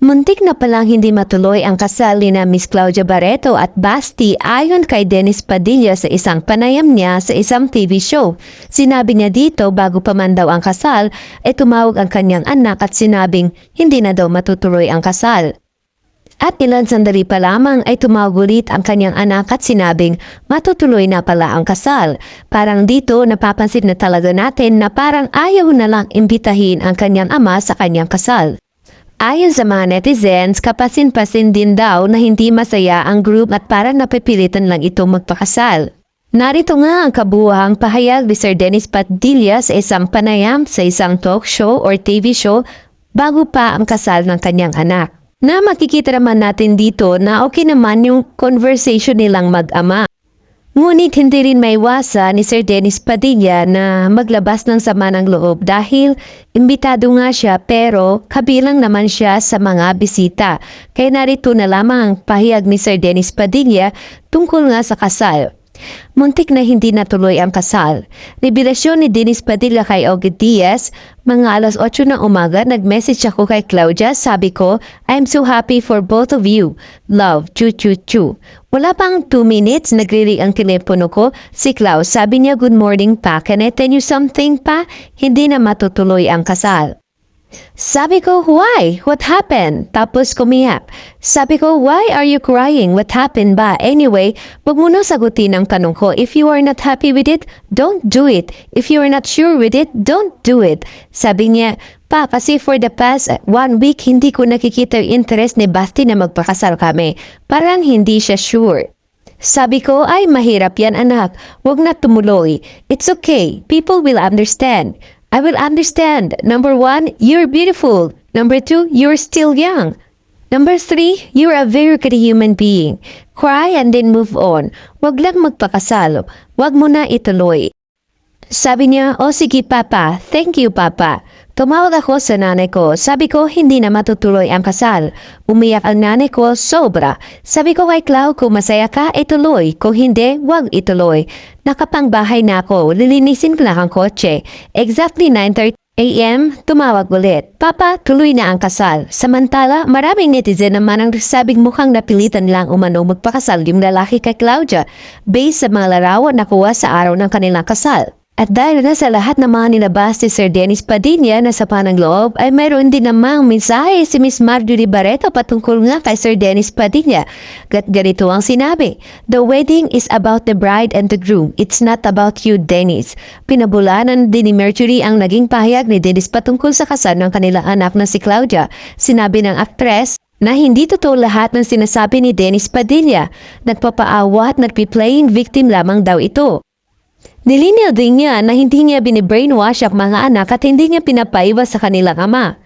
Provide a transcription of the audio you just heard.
Muntik na palang hindi matuloy ang kasal ni na Miss Claudia Barreto at Basti ayon kay Dennis Padilla sa isang panayam niya sa isang TV show. Sinabi niya dito bago pa man daw ang kasal, ay tumawag ang kanyang anak at sinabing hindi na daw matutuloy ang kasal. At ilan sandali pa lamang ay tumawag ulit ang kanyang anak at sinabing matutuloy na pala ang kasal. Parang dito napapansin na talaga natin na parang ayaw na lang imbitahin ang kanyang ama sa kanyang kasal. Ayon sa mga netizens, kapasin-pasin din daw na hindi masaya ang group at parang napipilitan lang ito magpakasal. Narito nga ang kabuhang pahayag ni Sir Dennis Padilla sa isang panayam sa isang talk show or TV show bago pa ang kasal ng kanyang anak. Na makikita naman natin dito na okay naman yung conversation nilang mag-ama. Ngunit hindi rin maiwasan ni Sir Dennis Padilla na maglabas ng sama ng loob dahil imbitado nga siya pero kabilang naman siya sa mga bisita. Kaya narito na lamang ang pahayag ni Sir Dennis Padilla tungkol nga sa kasal. Muntik na hindi natuloy ang kasal. Revelasyon ni Dennis Padilla kay Ogie Diaz, mga alas 8 ng umaga, nag-message ako kay Claudia, sabi ko, I'm so happy for both of you. Love, chu chu chu. Wala pang 2 minutes, nagre ang telepono ko. Si Klaus, sabi niya, good morning pa, can I tell you something pa? Hindi na matutuloy ang kasal. Sabi ko, why? What happened? Tapos kumiyak. Sabi ko, why are you crying? What happened ba? Anyway, wag mo na sagutin ang tanong ko. If you are not happy with it, don't do it. If you are not sure with it, don't do it. Sabi niya, pa, kasi for the past uh, one week, hindi ko nakikita yung interest ni Basti na magpakasal kami. Parang hindi siya sure. Sabi ko, ay mahirap yan anak. Huwag na tumuloy. It's okay. People will understand. I will understand. Number one, you're beautiful. Number two, you're still young. Number three, you're a very good human being. Cry and then move on. Huwag lang magpakasal. Huwag mo na ituloy. Sabi niya, o sige papa, thank you papa. Tumawag ako sa nanay ko. Sabi ko, hindi na matutuloy ang kasal. Umiyak ang nanay ko, sobra. Sabi ko kay Clau, kung masaya ka, ituloy. Kung hindi, wag ituloy. Nakapangbahay na ako. Lilinisin ko lang ang kotse. Exactly 9.30 a.m., tumawag ulit. Papa, tuloy na ang kasal. Samantala, maraming netizen naman ang sabing mukhang napilitan lang umano magpakasal yung lalaki kay Claudia based sa mga larawan na kuha sa araw ng kanilang kasal. At dahil na sa lahat ng mga nilabas ni Sir Dennis Padilla na sa panang loob, ay mayroon din namang mensahe si Miss Marjorie Barreto patungkol nga kay Sir Dennis Padilla. Gat ganito ang sinabi, The wedding is about the bride and the groom. It's not about you, Dennis. Pinabulanan din ni Mercury ang naging pahayag ni Dennis patungkol sa kasal ng kanilang anak na si Claudia. Sinabi ng aktres, na hindi totoo lahat ng sinasabi ni Dennis Padilla. Nagpapaawa at nagpi-playing victim lamang daw ito. Nilinaw din niya na hindi niya binibrainwash ang mga anak at hindi niya pinapaiwas sa kanilang ama.